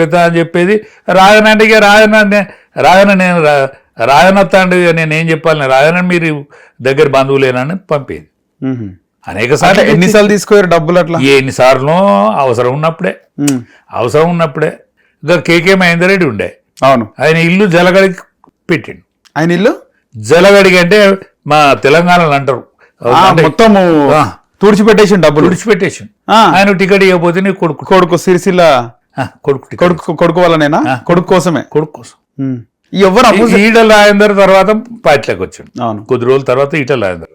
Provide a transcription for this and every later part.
చంపేస్తా అని చెప్పేది. రాజనంటే ఇక రాజన రాజన నేను రా- రాజనత్తాండి ఇక నేను ఏం చెప్పాలి? రాజన మీరు దగ్గర బంధువులేనని పంపేది. అనేక సార్లు ఎన్నిసార్లు తీసుకోయారు డబ్బులు అట్లా? ఎన్నిసార్లు అవసరం ఉన్నప్పుడే. అవసరం ఉన్నప్పుడే. ఇంకా కేకే మహేందర్ రెడ్డి ఉండే. అవును. ఆయన ఇల్లు జలగడికి పెట్టిండు. ఆయన ఇల్లు? జలగడికి అంటే మా తెలంగాణలో అంటారు. ఆ. తుడిచిపెట్టేసి డబ్బులు. విడిచిపెట్టేసి ఆ, ఆయన టికెట్ ఇవ్వకపోతే నీ కొడుకు. కొడుకు సిరిసిల్ల కొడుకు కొడుకు కొడుకు వల్లనేనా. కొడుకు కోసమే? కొడుకు కోసం. ఎవరు ఈటల రాజేందర్ తర్వాత పార్టీలోకి వచ్చాడు. అవును. కొద్ది రోజుల తర్వాత ఈటల రాజేందర్.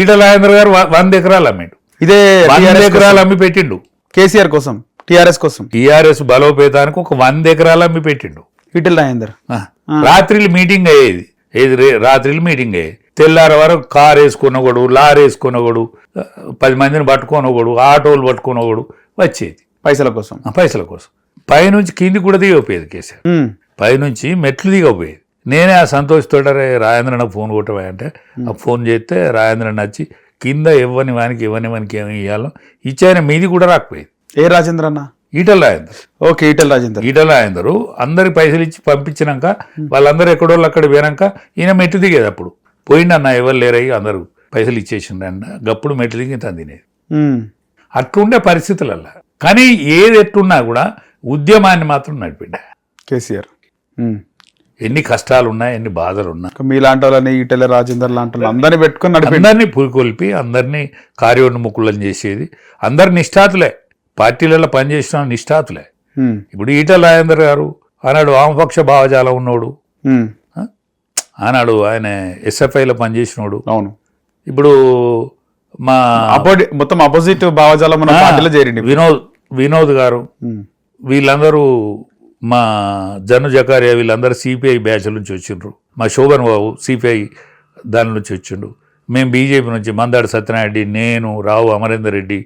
ఈటల రాజేందర్ గారు వంద ఎకరాలు అమ్మిండు. ఇదే వంద ఎకరాలు అమ్మి పెట్టిండు. కేసీఆర్ కోసం టిఆర్ఎస్ కోసం. టీఆర్ఎస్ బలోపేతానికి ఒక వంద ఎకరాలు అమ్మి పెట్టిండు. ఈటెల రాజేందర్. రాత్రిలు మీటింగ్ అయ్యేది. ఏది రాత్రిలు మీటింగ్ అయ్యేది. తెల్లారి వరకు కార్ వేసుకున్నవాడు లారీ వేసుకున్నవాడు పది మందిని పట్టుకున్నవాడు ఆటోలు పట్టుకున్నవాడు వచ్చేది. పైసల కోసం. పైసల కోసం. పైనుంచి కింది కూడా దిగపోయేది కేసీఆర్. పైనుంచి మెట్లు దిగపోయేది నేనే ఆ సంతోష్ తోటరే రాజేంద్ర నాకు ఫోన్ కొట్టవా అంటే ఆ ఫోన్ చేస్తే రాజేంద్ర నచ్చి కింద ఇవ్వని వానికి ఇవ్వని వానికి ఏమి ఇవ్వాలో ఇచ్చాయన మీది కూడా రాకపోయేది. ఏ రాజేంద్ర అన్న? ఈటల రాజేందర్. ఓకే ఈటెల రాజేందర్. ఈటల రాజేందరు అందరికి పైసలు ఇచ్చి పంపించినాక వాళ్ళందరూ ఎక్కడోళ్ళు అక్కడ పోయినాక ఈయన మెట్టు దిగేది అప్పుడు. పోయిండన్న ఎవరు లేరయ్యి అందరూ పైసలు ఇచ్చేసిండన్న గప్పుడు మెట్టు దిగి తను తినేది. అట్లుండే పరిస్థితులల్లా. కానీ ఏది ఎట్టున్నా కూడా ఉద్యమాన్ని మాత్రం నడిపిండ కేసీఆర్. ఎన్ని కష్టాలు ఉన్నా ఎన్ని బాధలు మీలాంటి వాళ్ళని ఈటెల రాజేందర్ లాంటి వాళ్ళని అందరినీ పెట్టుకొని అందరినీ పురికొల్పి అందరినీ కార్యోన్ముఖులను చేసేది. అందరు నిష్ఠాతులే. పార్టీలలో పనిచేసిన నిష్ఠాతులే. ఇప్పుడు ఈటల రాజేందర్ గారు ఆనాడు వామపక్ష భావజాలం ఉన్నోడు. ఆనాడు ఆయన ఎస్ఎఫ్ఐలో పనిచేసినోడు. అవును. ఇప్పుడు మా మొత్తం అపోజిట్ భావజాలం పార్టీలో వినోద్ వినోద్ గారు. వీళ్ళందరూ మా జను జకారియా వీళ్ళందరూ సిపిఐ బ్యాచ్ నుంచి వచ్చిండ్రు. మా శోభన్ బాబు సిపిఐ దాని నుంచి వచ్చిండు. మేము బీజేపీ నుంచి మందాడి సత్యనారెడ్డి నేను రావు అమరేందర్ రెడ్డి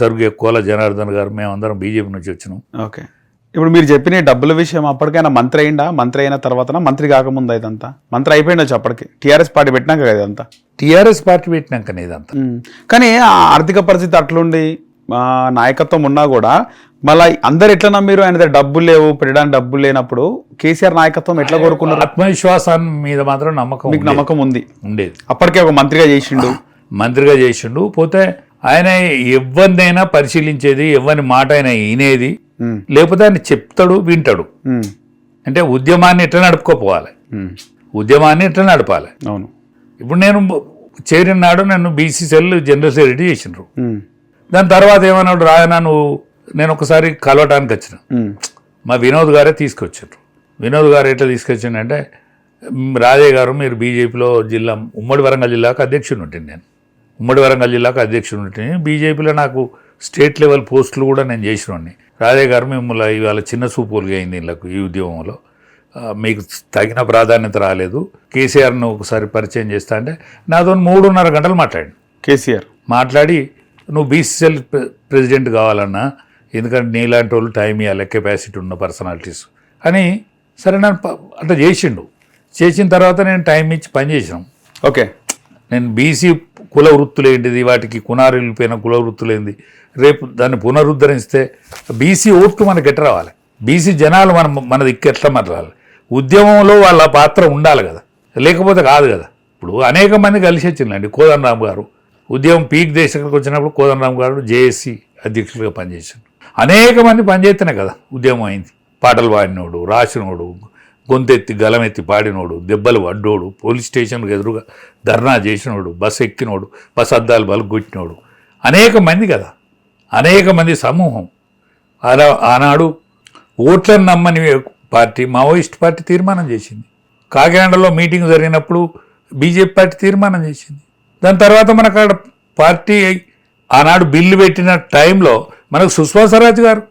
సర్గే కోల జనార్దన్ గారు మేమందరం బీజేపీ నుంచి వచ్చినాం. ఓకే. ఇప్పుడు మీరు చెప్పిన డబ్బుల విషయం అప్పటికైనా మంత్రి అయిందా మంత్రి అయిన తర్వాత మంత్రి కాకముందు ఇదంతా? మంత్రి అయిపోయిండొచ్చు అప్పటికి. టీఆర్ఎస్ పార్టీ పెట్టినాక ఇదంతా? టీఆర్ఎస్ పార్టీ పెట్టినాకనే ఇదంతా. కానీ ఆ ఆర్థిక పరిస్థితి అట్లుండి నాయకత్వం ఉన్నా కూడా మళ్ళీ అందరు ఎట్లా నమ్మిరు ఆయన దగ్గర డబ్బులు లేవు పెట్టడానికి డబ్బులు లేనప్పుడు కేసీఆర్ నాయకత్వం ఎట్లా కోరుకున్నారు? ఆత్మవిశ్వాసాన్ని మీద మాత్రం నమ్మకం మీకు. నమ్మకం ఉంది. ఉండేది. అప్పటికే ఒక మంత్రిగా చేసిండు. మంత్రిగా చేసిండు. పోతే ఆయన ఎవరినైనా పరిశీలించేది ఎవరి మాట అయినా వినేది. లేకపోతే ఆయన చెప్తాడు వింటాడు. అంటే ఉద్యమాన్ని ఎట్లా నడుపుకోపోవాలి? ఉద్యమాన్ని ఎట్లా నడపాలి? అవును. ఇప్పుడు నేను చేరిన నాడు నన్ను బీసీసీఎల్ జనరల్ సెక్రటరీ చేసిండ్రు. ఉమ్, దాని తర్వాత ఏమన్నాడు రాయనా నువ్వు నేను ఒకసారి కలవటానికి వచ్చిన. మా వినోద్ గారే తీసుకొచ్చారు. వినోద్ గారు ఎట్లా తీసుకొచ్చిండంటే "మ్, రాజయ్య గారు మీరు బీజేపీలో జిల్లా ఉమ్మడి వరంగల్ జిల్లాకు అధ్యక్షుడు ఉంటుంది నేను. ఉమ్మడి వరంగల్ జిల్లాకు అధ్యక్షుడు ఉంటుంది బీజేపీలో నాకు స్టేట్ లెవెల్ పోస్టులు కూడా నేను చేసినోడిని. రాజయ్య గారు మిమ్మల్ని ఇవాళ చిన్న సూపులుగా అయింది వీళ్ళకు ఈ ఉద్యమంలో. మీకు తగిన ప్రాధాన్యత రాలేదు. కేసీఆర్ను ఒకసారి పరిచయం చేస్తా అంటే నాతో మూడున్నర గంటలు మాట్లాడి కేసీఆర్. మాట్లాడి నువ్వు బీసీఎల్ ప్రెసిడెంట్ కావాలన్నా ఎందుకంటే నీలాంటి వాళ్ళు టైం ఇవ్వాలి కెపాసిటీ ఉన్న పర్సనాలిటీస్ అని సరే నన్ను అట్లా చేసిండు. చేసిన తర్వాత నేను టైం ఇచ్చి పని చేసినాం. ఓకే. నేను బీసీ కుల వృత్తులు ఏంటిది వాటికి కునారు వెళ్ళిపోయిన కుల వృత్తులు ఏంది రేపు దాన్ని పునరుద్ధరిస్తే బీసీ ఓట్లు మనకి ఎట్లా రావాలి? బీసీ జనాలు మన మన దిక్కు ఎట్లా మరలాలి ఉద్యమంలో వాళ్ళ పాత్ర ఉండాలి కదా లేకపోతే కాదు కదా. ఇప్పుడు అనేక మంది కలిసి వచ్చిందండి కోదండరామ్ గారు. ఉద్యమం పీక్ దేశానికి వచ్చినప్పుడు కోదండరామ్ గారు జేఏసీ అధ్యక్షులుగా పనిచేశారు. అనేక మంది పనిచేస్తేనే కదా ఉద్యమం అయింది. పాటలు పాడినోడు రాసినోడు గొంతెత్తి గలమెత్తి పాడినోడు దెబ్బలు పడ్డోడు పోలీస్ స్టేషన్కి ఎదురుగా ధర్నా చేసినోడు బస్సు ఎక్కినోడు బస్ అద్దాలు బలుగొట్టినోడు అనేక మంది కదా. అనేక మంది సమూహం. అలా ఆనాడు ఓట్లను నమ్మని పార్టీ మావోయిస్ట్ పార్టీ తీర్మానం చేసింది. కాకినాడలో మీటింగ్ జరిగినప్పుడు బీజేపీ పార్టీ తీర్మానం చేసింది. దాని తర్వాత మనకు అక్కడ పార్టీ ఆనాడు బిల్లు పెట్టిన టైంలో మనకు సుష్మా స్వరాజ్ గారు.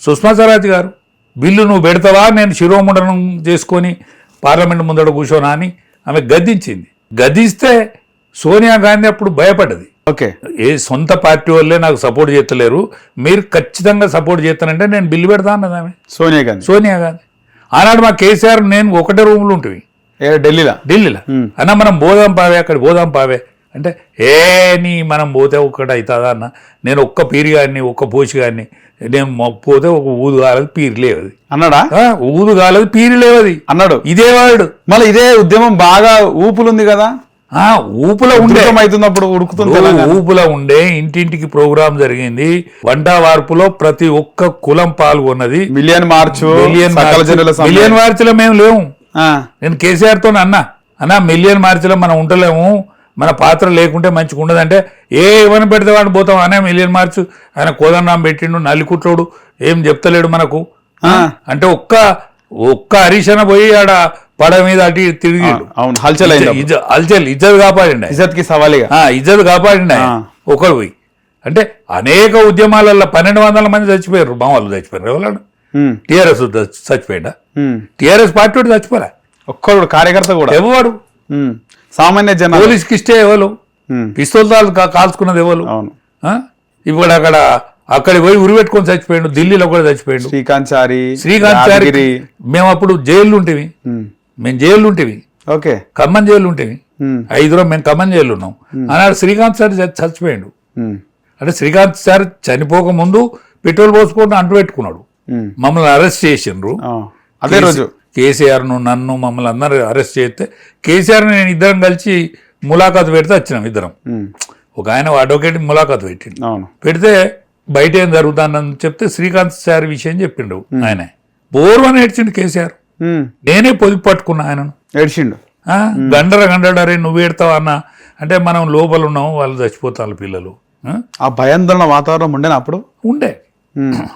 సుష్మా స్వరాజ్ గారు బిల్లు నువ్వు పెడతావా? నేను శిరోముండనం చేసుకొని పార్లమెంట్ ముందట కూర్చోనా? అని ఆమె గద్దించింది. గద్దిస్తే సోనియా గాంధీ అప్పుడు భయపడ్డది. ఓకే. ఏ సొంత పార్టీ వాళ్ళే నాకు సపోర్ట్ చేస్తలేరు. మీరు ఖచ్చితంగా సపోర్ట్ చేస్తానంటే నేను బిల్లు పెడతా అన్నది ఆమె. సోనియా గాంధీ. సోనియా గాంధీ. ఆనాడు మా కేసీఆర్ నేను ఒకటే రూమ్లో ఉంటుంది ఢిల్లీలో? ఢిల్లీలో. అన్న మనం పోదాం పావే అక్కడ పోదాం పావే. అంటే ఏ నీ మనం పోతే ఒక్కటి అవుతుందా అన్న? నేను ఒక్క పీరి గారిని ఒక్క పోసి గారిని నేను పోతే ఒక ఊదు కాలది పీరు లేవది. అన్నాడా? ఊదు కాలది పీరు లేవది. అన్నాడు. ఇదే వాడు. మళ్ళీ ఇదే ఉద్యమం బాగా ఊపులుంది కదా? ఆ ఊపులో ఉండే. అవుతున్నప్పుడు ఉడుకుతుంది. ఊపులో ఉండే ఇంటింటికి ప్రోగ్రాం జరిగింది. వంట వార్పులో ప్రతి ఒక్క కులం పాల్గొన్నది. Million march million. మిలియన్ మార్చిలో మేము లేవు నేను కేసీఆర్తో అన్నా. అన్నా మిలియన్ మార్చిలో మనం ఉండలేము. మన పాత్ర లేకుంటే మంచిగా ఉండదంటే ఏ ఏమని పెడితే వాడిని పోతాం. అనే మిలియన్ మార్చ్. ఆయన కోదన్నాం పెట్టిండు నల్లికుట్లోడు. ఏం చెప్తలేడు మనకు. ఆ. అంటే ఒక్క ఒక్క హరీషణ పోయి ఆడ పడ మీద అటు తిరిగిడు అవును. హల్చల్ అల్చల్ ఇజ్జత్ కాపాడిండు ఆయన. ఇజ్జత్కి సవాలిగా. ఆ, ఇజ్జత్ కాపాడిండు. ఒకడు పోయి. అంటే అనేక ఉద్యమాలలో పన్నెండు వందల మంది చచ్చిపోయారు. మా వాళ్ళు చచ్చిపోయారు. ఎవరు టీఆర్ఎస్ చచ్చిపోయిందా ఉమ్. టీఆర్ఎస్ పార్టీ వాడు చచ్చిపోలే ఒక్కడు కార్యకర్త కూడా. ఎవడు సామాన్య జనాలు. పోలీస్కి ఇస్తే ఎవరు? ఉమ్, పిస్తోల్ కాల్చుకున్నది ఎవరు? అవును. ఆ? ఇప్పుడు అక్కడ అక్కడికి పోయి ఉరి పెట్టుకొని చచ్చిపోయాడు ఢిల్లీలో కూడా చచ్చిపోయాడు. శ్రీకాంత్ చారి శ్రీకాంత్ చారి. మేము అప్పుడు జైలు ఉంటేవి మేము జైలు ఉంటేవి ఓకే. ఖమ్మం జైలు ఉంటేవి ఐదుగురం మేము ఖమ్మం జైలు ఉన్నాం ఆనాడు శ్రీకాంత్ సార్ చచ్చిపోయాడు. అంటే శ్రీకాంత్ సార్ చనిపోక ముందు పెట్రోల్ పోసుకుంటూ అంటు పెట్టుకున్నాడు. మమ్మల్ని అరెస్ట్ చేసిండ్రు. అదే రోజు. కేసీఆర్ను నన్ను మమ్మల్ని అందరూ అరెస్ట్ చేస్తే కేసీఆర్ నేను ఇద్దరం కలిసి ములాఖాతు పెడితే వచ్చినాం ఇద్దరం. ఒక ఆయన అడ్వకేట్ ములాఖాతు పెట్టిండు. పెడితే బయట ఏం జరుగుతుందని చెప్తే శ్రీకాంత్ సార్ విషయం చెప్పిండు ఆయన. బోర్వని ఏడ్చిండు కేసీఆర్. నేనే పొదుపు పట్టుకున్నా ఆయనను. ఏడ్చిండు. గండర గండడరే నువ్వు ఏడతావా అన్న? అంటే మనం లోపల ఉన్నాం వాళ్ళు చచ్చిపోతారు పిల్లలు. ఆ? భయాందోళన వాతావరణం ఉండేనా అప్పుడు? ఉండే.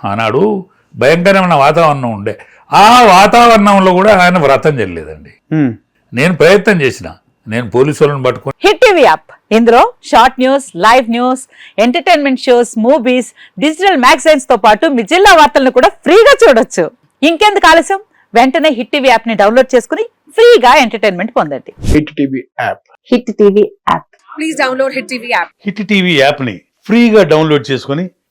ఆనాడు భయంకరమైన వాతావరణం ఉండే. ఆ వాతావరణంలో కూడా ఆయన వ్రతం చెల్లేదండి ఉమ్, నేను ప్రయత్నం చేసిన. నేను పోలీసు వాళ్ళని పట్టుకొని హిట్ టీవీ యాప్. ఇందులో short news live news entertainment shows movies digital మ్యాగజైన్స్తో పాటు మీ జిల్లా వార్తలను కూడా ఫ్రీగా చూడొచ్చు. ఇంకెందుకు ఆలస్యం? వెంటనే హిట్ టీవీ యాప్ని డౌన్లోడ్ చేసుకుని ఫ్రీగా ఎంటర్టైన్మెంట్ పొందండి. Hit TV app. Hit TV app. Please download Hit TV app. Hit TV యాప్ని ఫ్రీగా డౌన్లోడ్ చేసుకొని